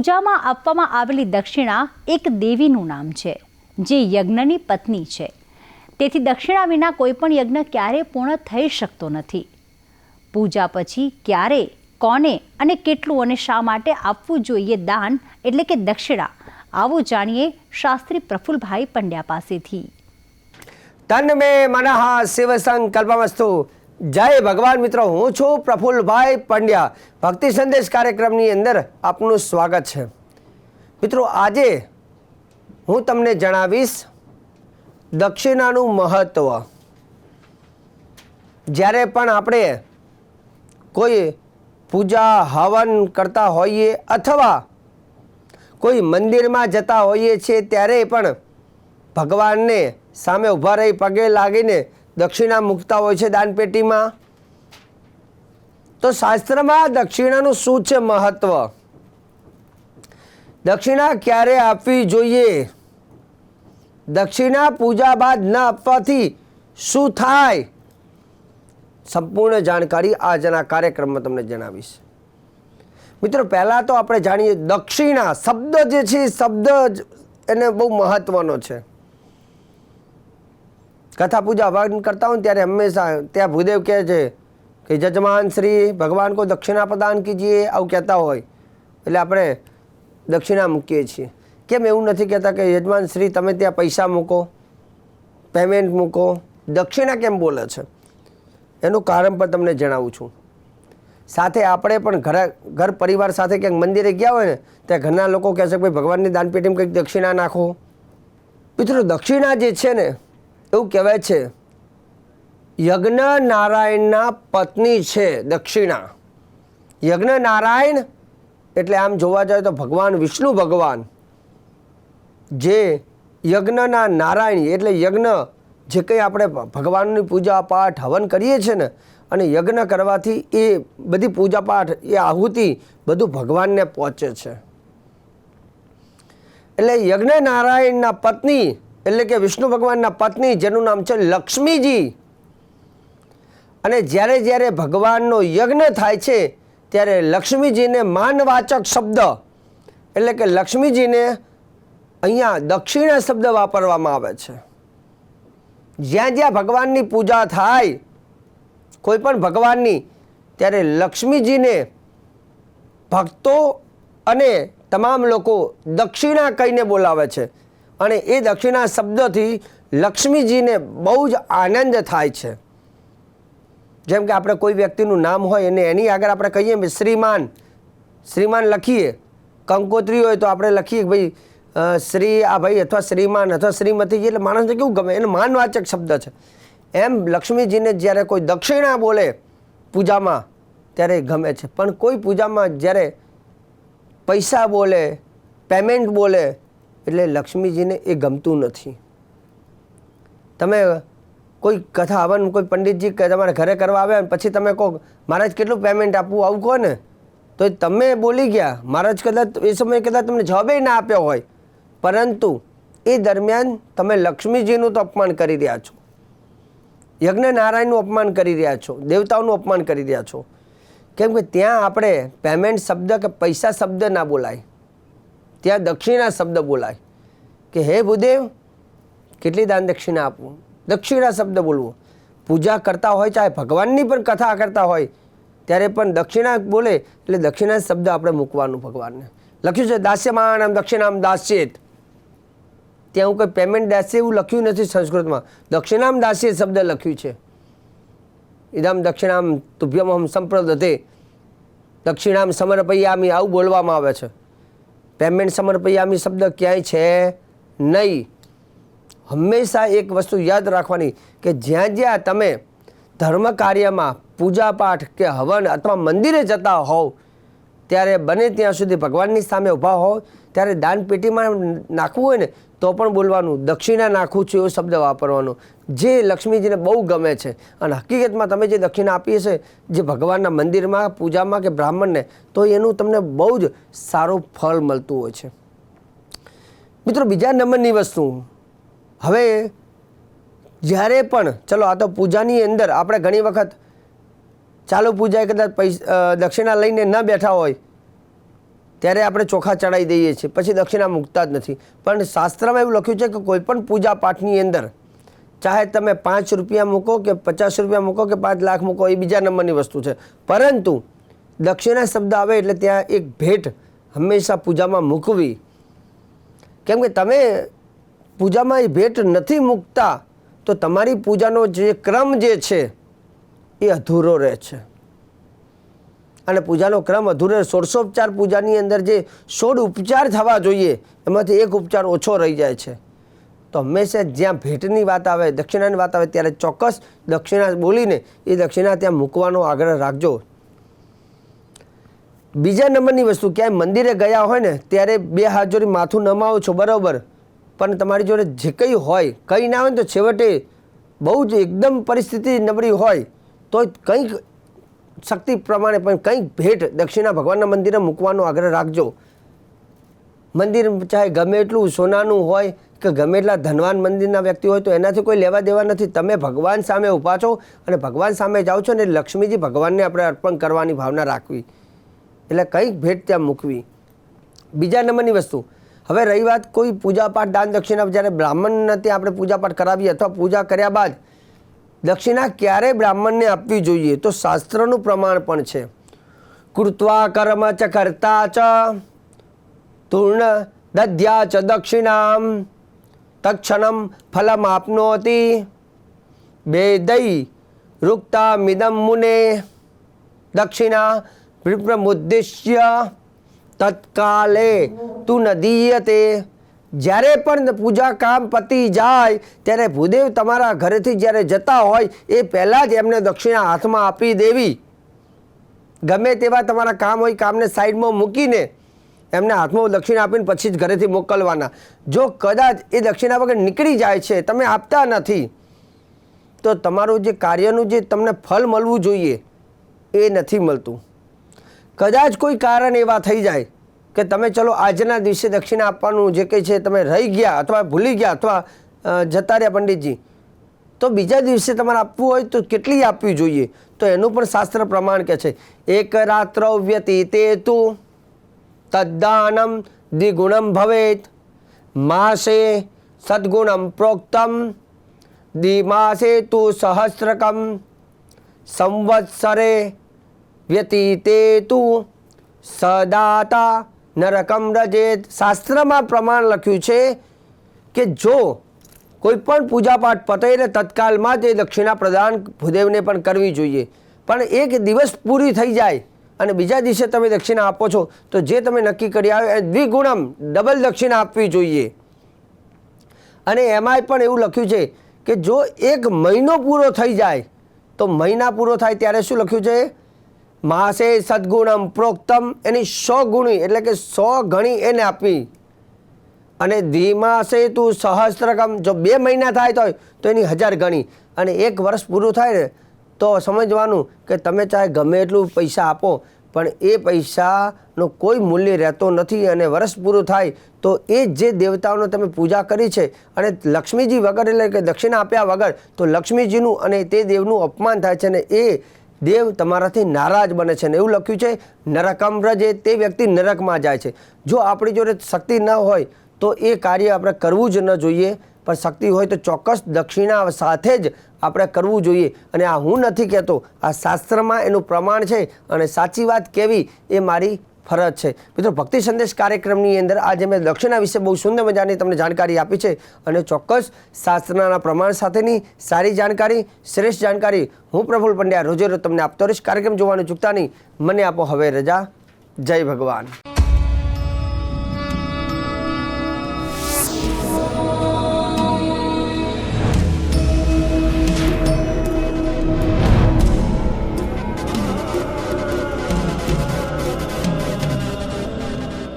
પૂજામાં આપવામાં આવેલી દક્ષિણા એક દેવીનું નામ છે, જે યજ્ઞની પત્ની છે. તેથી દક્ષિણા વિના કોઈ યજ્ઞ ક્યારેય પૂર્ણ થઈ શકતો નથી. પૂજા પછી ક્યારે, કોને અને કેટલું અને શા માટે આપવું જોઈએ દાન એટલે કે દક્ષિણા, આવું જાણીએ શાસ્ત્રી પ્રફુલભાઈ પંડ્યા પાસેથી. તન મે મનઃ શિવ સંકલ્પમસ્તુ. જય ભગવાન મિત્રો, હું છું પ્રફુલ્લભાઈ પંડ્યા. ભક્તિ સંદેશ કાર્યક્રમની અંદર આપનું સ્વાગત છે. મિત્રો, આજે હું તમને જણાવીશ દક્ષિણાનું મહત્ત્વ જ્યારે પણ આપણે કોઈ પૂજા, હવન કરતા હોઈએ અથવા કોઈ મંદિરમાં જતા હોઈએ છીએ, ત્યારે પણ ભગવાનને સામે ઊભા રહી પગે લાગીને દક્ષિણા મૂકતા હોય છે દાનપેટીમાં. તો શાસ્ત્રમાં દક્ષિણાનું શું છે મહત્વ? દક્ષિણા ક્યારે આપવી જોઈએ? દક્ષિણા પૂજા બાદ ન આપવાથી શું થાય? સંપૂર્ણ જાણકારી આજના કાર્યક્રમમાં તમને જણાવીશ. મિત્રો, પહેલાં તો આપણે જાણીએ દક્ષિણા શબ્દ જે છે શબ્દ એને બહુ મહત્વનો છે. કથા પૂજા હવન કરતા હોય ત્યારે હંમેશા ત્યાં ભૂદેવ કહે છે કે જજમાન શ્રી, ભગવાન કો દક્ષિણા પ્રદાન કીજીએ, આવું કહેતા હોય. એટલે આપણે દક્ષિણા મૂકીએ છીએ. કેમ એવું નથી કહેતા કે, યજમાન શ્રી, તમે ત્યાં પૈસા મૂકો પેમેન્ટ મૂકો. દક્ષિણા કેમ બોલે છે? એનું કારણ પણ તમને જણાવું છું. સાથે આપણે પણ ઘર ઘર પરિવાર સાથે ક્યાંક મંદિરે ગયા હોય ને, ત્યાં ઘરના લોકો કહેશે કે, ભાઈ, ભગવાનની દાનપેટીમાં કંઈક દક્ષિણા નાખો. મિત્રો, દક્ષિણા જે છે ને એવું કહેવાય છે. યજ્ઞ નારાયણના પત્ની છે દક્ષિણા. યજ્ઞ નારાયણ એટલે આમ જોવા જાય તો ભગવાન, વિષ્ણુ ભગવાન. જે યજ્ઞના નારાયણ એટલે યજ્ઞ જે કંઈ આપણે ભગવાનની પૂજા પાઠ હવન કરીએ છીએ ને, અને યજ્ઞ કરવાથી એ બધી પૂજા પાઠ એ આહુતિ બધું ભગવાનને પહોંચે છે. એટલે યજ્ઞ નારાયણના પત્ની એટલે કે વિષ્ણુ ભગવાનના પત્ની, જેનું નામ છે લક્ષ્મીજી. અને જ્યારે જ્યારે ભગવાનનો યજ્ઞ થાય છે, ત્યારે લક્ષ્મીજીને માનવાચક શબ્દ, એટલે કે લક્ષ્મીજીને અહીંયા દક્ષિણા શબ્દ વાપરવામાં આવે છે. જ્યાં જ્યાં ભગવાનની પૂજા થાય, કોઈ પણ ભગવાનની, ત્યારે લક્ષ્મીજીને ભક્તો અને તમામ લોકો દક્ષિણા કહીને બોલાવે છે. અને એ દક્ષિણા શબ્દથી લક્ષ્મીજીને બહુ જ આનંદ થાય છે. જેમ કે આપણે કોઈ વ્યક્તિનું નામ હોય અને એની આગળ આપણે કહીએ શ્રીમાન શ્રીમાન લખીએ. કંકોત્રી હોય તો આપણે લખીએ ભાઈ શ્રી આ ભાઈ અથવા શ્રીમાન અથવા શ્રીમતી એટલે માણસને કેવું ગમે, એને માનવાચક શબ્દ છે. એમ લક્ષ્મીજીને જ્યારે કોઈ દક્ષિણા બોલે પૂજામાં, ત્યારે ગમે છે. પણ કોઈ પૂજામાં જ્યારે પૈસા બોલે, પેમેન્ટ બોલે એટલે લક્ષ્મીજીને એ ગમતું નથી. તમે કોઈ કથા હવન કોઈ પંડિતજી તમારા ઘરે કરવા અને પછી તમે કહો મહારાજ કેટલું પેમેન્ટ આપવું આવું કહો ને. તો તમે બોલી ગયા. મહારાજ કદાચ, એ સમયે કદાચ તમને જવાબે ના આપ્યો હોય. પરંતુ એ દરમિયાન તમે લક્ષ્મીજીનું તો અપમાન કરી રહ્યા છો. યજ્ઞ નારાયણનું અપમાન કરી રહ્યા છો. દેવતાઓનું અપમાન કરી રહ્યા છો. કેમ કે ત્યાં આપણે પેમેન્ટ શબ્દ કે પૈસા શબ્દ ના બોલાય. ત્યાં દક્ષિણા શબ્દ બોલાય. કે હે ભૂદેવ, કેટલી દાન દક્ષિણા આપવું દક્ષિણા શબ્દ બોલવો. પૂજા કરતા હોય ચાહે ભગવાનની પણ કથા કરતા હોય, ત્યારે પણ દક્ષિણા બોલે, એટલે દક્ષિણા શબ્દ આપણે મૂકવાનું ભગવાનને. લખ્યું છે દાસ્યમાન મહાનામ દક્ષિણામ દાસ્યેત. ત્યાં હું કોઈ પેમેન્ટ દાસ્ય એવું લખ્યું નથી સંસ્કૃતમાં. દક્ષિણામ દાસ્ય શબ્દ લખ્યું છે. ઇદમ દક્ષિણામ તુભ્યમ સંપ્રદતે. દક્ષિણામ સમર્પયામી આવું બોલવામાં આવે છે. પેમેન્ટ સમર્પયામી શબ્દ ક્યાંય છે નહીં. હંમેશા એક વસ્તુ યાદ રાખવાની કે જ્યાં જ્યાં તમે ધર્મ કાર્યમાં પૂજા પાઠ કે હવન અથવા મંદિરે જતા હોવ, ત્યારે બને ત્યાં સુધી ભગવાનની સામે ઊભા હોવ. ત્યારે દાનપેટીમાં નાખવું હોય ને તો પણ બોલવાનું. દક્ષિણા નાખું છું એવો શબ્દ વાપરવાનો. જે લક્ષ્મીજીને બહુ ગમે છે. અને હકીકતમાં તમે જે દક્ષિણા આપીએ છે જે ભગવાનના મંદિરમાં, પૂજામાં કે બ્રાહ્મણને, તો એનું તમને બહુ જ સારું ફળ મળતું હોય છે. મિત્રો, બીજા નંબરની વસ્તુ. હવે, જ્યારે પણ, ચલો, આ તો પૂજાની અંદર આપણે ઘણી વખત, ચાલુ પૂજાએ કદાચ પૈસા દક્ષિણા લઈને ન બેઠા હોય ત્યારે આપણે ચોખા ચડાવી દઈએ છીએ. પછી દક્ષિણા મૂકતા જ નથી. પણ શાસ્ત્રમાં એવું લખ્યું છે કે કોઈપણ પૂજા પાઠની અંદર ચાહે તમે પાંચ રૂપિયા મૂકો કે પચાસ રૂપિયા મૂકો કે પાંચ લાખ મૂકો, એ બીજા નંબરની વસ્તુ છે. પરંતુ દક્ષિણા શબ્દ આવે એટલે ત્યાં એક ભેટ હંમેશા પૂજામાં મૂકવી. કેમ કે તમે પૂજામાં એ ભેટ નથી મૂકતા, તો તમારી પૂજાનો જે ક્રમ જે છે, એ અધૂરો રહે છે. અને પૂજાનો ક્રમ અધૂરો ષોડશોપચાર પૂજાની અંદર જે સોળ ઉપચાર થવા જોઈએ, એમાંથી એક ઉપચાર ઓછો રહી જાય છે. તો હંમેશા જ્યાં ભેટની વાત આવે, દક્ષિણાની વાત આવે, ત્યારે ચોક્કસ દક્ષિણા બોલીને એ દક્ષિણા ત્યાં મૂકવાનો આગ્રહ રાખજો. બીજા નંબરની વસ્તુ, ક્યાંય મંદિરે ગયા હોય ને, ત્યારે બે હાથ જોડી માથું નમાવો છો, બરાબર. પણ તમારી જોડે જે કંઈ હોય, કંઈ ના હોય તો છેવટે બહુ જ એકદમ પરિસ્થિતિ નબળી હોય, તો કંઈક શક્તિ પ્રમાણે પણ કંઈક ભેટ દક્ષિણા ભગવાનના મંદિરે મૂકવાનો આગ્રહ રાખજો. મંદિર ચાહે ગમે એટલું સોનાનું હોય કે ગમે એટલા ધનવાન મંદિરના વ્યક્તિ હોય તો એનાથી કોઈ લેવા દેવા નથી. તમે ભગવાન સામે ઊભા છો અને ભગવાન સામે જાઓ છો ને લક્ષ્મીજી ભગવાનને આપણે અર્પણ કરવાની ભાવના રાખવી. એટલે કંઈક ભેટ ત્યાં મૂકવી. બીજા નંબરની વસ્તુ. હવે રહી વાત કોઈ પૂજાપાઠ દાન દક્ષિણા જ્યારે બ્રાહ્મણને ત્યાં આપણે પૂજાપાઠ કરાવીએ અથવા પૂજા કર્યા બાદ દક્ષિણા ક્યારે બ્રાહ્મણને આપવી જોઈએ તો શાસ્ત્રનું પ્રમાણ પણ છે. કૃત્વા કર્મ ચ કરતા ચ, તૂર્ણ દધ્યા ચ દક્ષિણામ તક્ષણમ ફલમ બે બેદઈ રૂક્તા મિદમ મુને, દક્ષિણા વિપ્રમુદ્દિશ્ય તત્કાલે તું નદીયતે જ્યારે પણ પૂજા કામ પતી જાય, ત્યારે ભૂદેવ તમારા ઘરેથી જ્યારે જતા હોય, એ પહેલાં જ એમને દક્ષિણા હાથમાં આપી દેવી. ગમે તેવા તમારા કામ હોય, કામને સાઈડમાં મૂકીને એમને હાથમાં દક્ષિણા આપીને પછી જ ઘરેથી મોકલવાના. જો કદાચ એ દક્ષિણા વગર નીકળી જાય છે, તમે આપતા નથી, તો તમારું જે કાર્યનું જે તમને ફળ મળવું જોઈએ, એ નથી મળતું. કદાચ કોઈ કારણ એવા થઈ જાય કે તમે ચલો આજના દિવસે દક્ષિણા આપવાનું જે કંઈ છે, તમે રહી ગયા અથવા ભૂલી ગયા અથવા જતા રહ્યા પંડિતજી. તો બીજા દિવસે તમારે આપવું હોય તો કેટલી આપવી જોઈએ? તો એનું પણ શાસ્ત્ર પ્રમાણ કે છે, એક રાત્ર વ્યતીતે તું તદ્દાનમ દ્વિગુણમ ભવેત, માસે સદ્ગુણમ પ્રોક્તમ, દ્વિમાસે તુ સહસ્રકમ, સંવત્સરે વ્યતીતે તુ સદાતા નરકમ રજેત શાસ્ત્રમાં પ્રમાણ લખ્યું છે કે જો કોઈ પણ પૂજાપાઠ પતે એટલે તત્કાલમાં એ દક્ષિણા પ્રદાન ભૂદેવને પણ કરવી જોઈએ. પણ એક દિવસ પૂરી થઈ જાય અને બીજા દિવસે તમે દક્ષિણા આપો છો, તો જે તમે નક્કી કરી આવ્યો એ દ્વિગુણમ ડબલ દક્ષિણા આપવી જોઈએ. અને એમાંય પણ એવું લખ્યું છે કે જો એક મહિનો પૂરો થઈ જાય, તો મહિના પૂરો થાય ત્યારે શું લખ્યું છે? માસે સદગુણમ પ્રોક્તમ, એની સો ગુણી, એટલે કે સો ગણી એને આપવી અને ધીમાસે તું સહસ્ત્રકમ, જો બે મહિના થાય તો તો એની હજાર ગણી. અને એક વર્ષ પૂરું થાય ને, તો સમજવાનું કે તમે ચાહે ગમે એટલું પૈસા આપો, પણ એ પૈસાનો કોઈ મૂલ્ય રહેતો નથી અને વર્ષ પૂરું થાય, તો એ જે દેવતાઓનો તમે પૂજા કરી છે, અને લક્ષ્મીજી વગર, એટલે કે દક્ષિણા આપ્યા વગર, તો લક્ષ્મીજીનું અને તે દેવનું અપમાન થાય છે અને એ દેવ તમારાથી નારાજ બને છે ને એવું લખ્યું છે નરકમ રજે તે વ્યક્તિ નરકમાં જાય છે. જો આપણી જોડે શક્તિ ન હોય તો એ કાર્ય આપણે કરવું જ ન જોઈએ, પણ શક્તિ હોય તો ચોક્કસ દક્ષિણા સાથે જ આપણે કરવું જોઈએ. અને આ હું નથી કહેતો, આ શાસ્ત્રમાં એનું પ્રમાણ છે અને સાચી વાત કેવી, એ મારી ફરજ છે. મિત્રો, ભક્તિ સંદેશ કાર્યક્રમની અંદર આજે મેં દક્ષિણા વિશે બહુ સુંદર મજાની તમને જાણકારી આપી છે અને ચોક્કસ શાસ્ત્રના પ્રમાણ સાથેની સારી જાણકારી, શ્રેષ્ઠ જાણકારી હું પ્રફુલ પંડ્યા રોજે રોજ તમને આપતો રહીશ. કાર્યક્રમ જોવાનું ચૂકતા નહીં. મને આપો હવે રજા. જય ભગવાન.